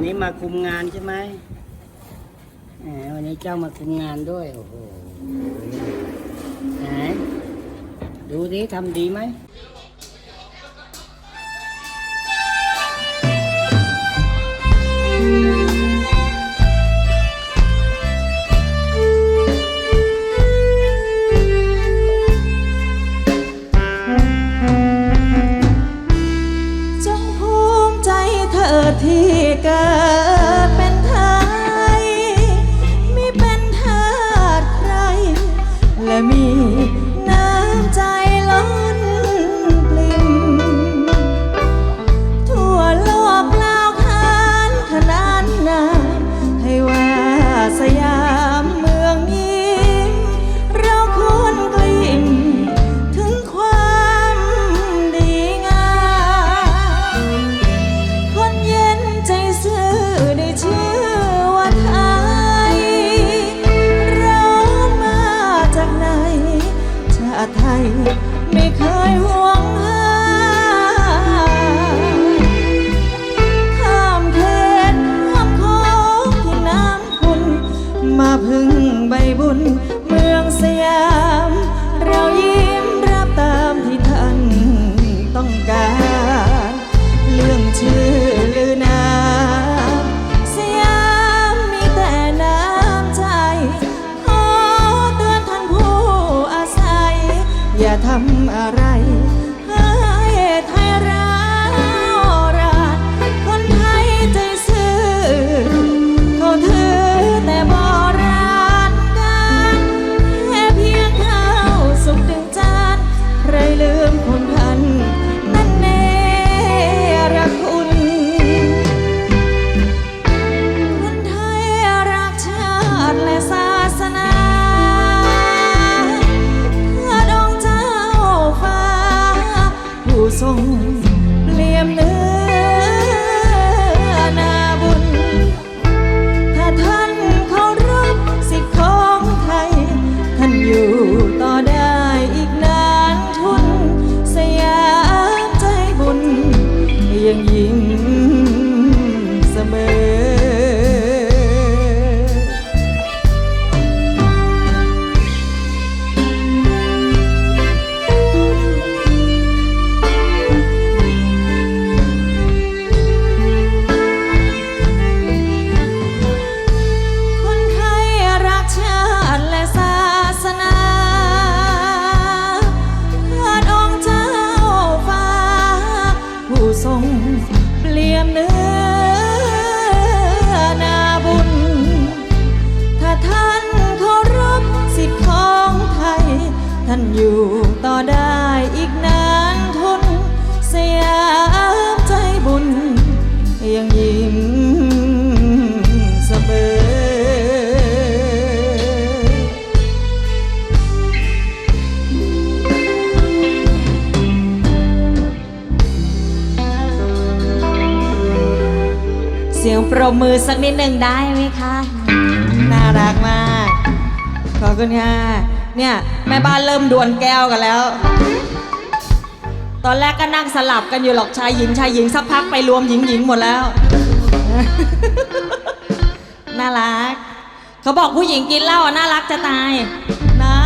วันนี้มาคุมงานใช่ไหมแหมวันนี้เจ้ามาคุมงานด้วย โอ้โหไหนดูดิทำดีไหมำอะไร ท่านอยู่ต่อได้อีกนานทนสยามใจบุญ ยังยิ้มเสมอเสียงปรบมือสักนิดหนึ่งได้ไหมคะ น่ารักมาก ขอบคุณค่ะ เนี่ยแม่บ้านเริ่มดวลแก้วกันแล้ว ตอนแรกก็นั่งสลับกันอยู่หรอกชายหญิงชายหญิงสักพักไปรวมหญิงหญิงหมดแล้ว น่ารัก เขาบอกผู้หญิงกินเหล้าอะน่ารักจะตายนะ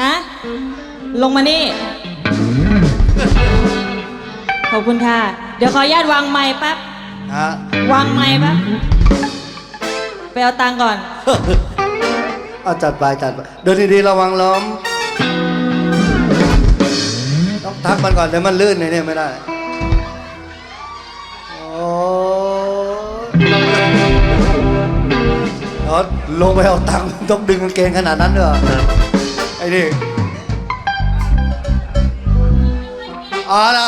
ฮะลงมานี่ ขอบคุณค่ะ เดี๋ยวขออนุญาตวางไม้แป๊บ ฮะ วางไม้แป๊บ ไปเอาตังค์ก่อน เอาจัดไปจัดไปเดินดีๆระวังล้มต้องทักมันก่อนเดี๋ยวมันลื่นในเนี่ยไม่ได้โอ้ยลงไปเอาตังค์ต้องดึงกางเกงขนาดนั้นด้วยเหรอไอ้นี่อ๋อนะ